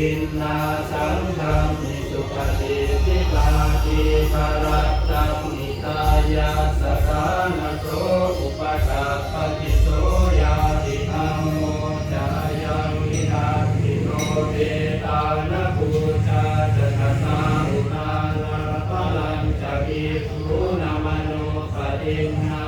ทินนาสังฆังนิสุปฏิทิลาติภรัตตังนิตายาสกานโสอุปการปฏิโสยาติธัมโมจายังวินาทิโนเดตานปูชาจตตาอุทานาพลังจะวิภูนามโนปะเองนัง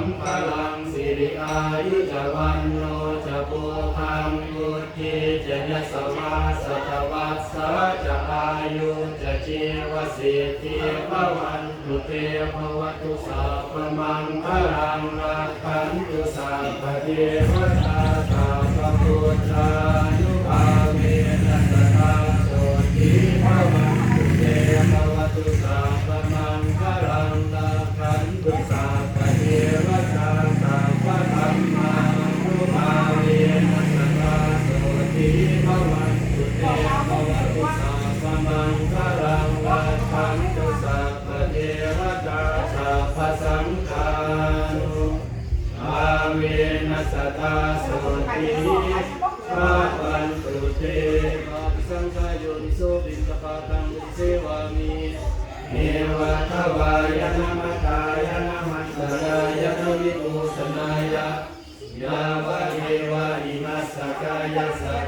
งพลังสิริอายุจวันโนจะโพคังบุติจะยสวาสตวัสสะจะอายุจะชีวสิทธิภวันตุเตภวตุสัพพมังพลังรักขันตุสัพพเทวตา มังคลังรักขันตุสัพพเทวตาสัพพสังฆานุอาเวนัสตาโสติภาวันตุเตภะสังฆายุนิโสปิสปะตังเสวามิเนวะทวายนะมะตายนะมัสสรายนะวิภูสนายะยาวะเอวะอิมัสสกายะสัพ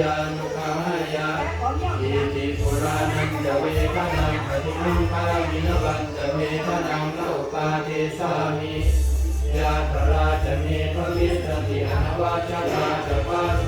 ยานุขายาอิติปุรานันจะเวทนังปฏิมังปามินวันจะเวทนังโลปาเทสามิยาตราจะเมพระมิสติอาวัชราจะปาส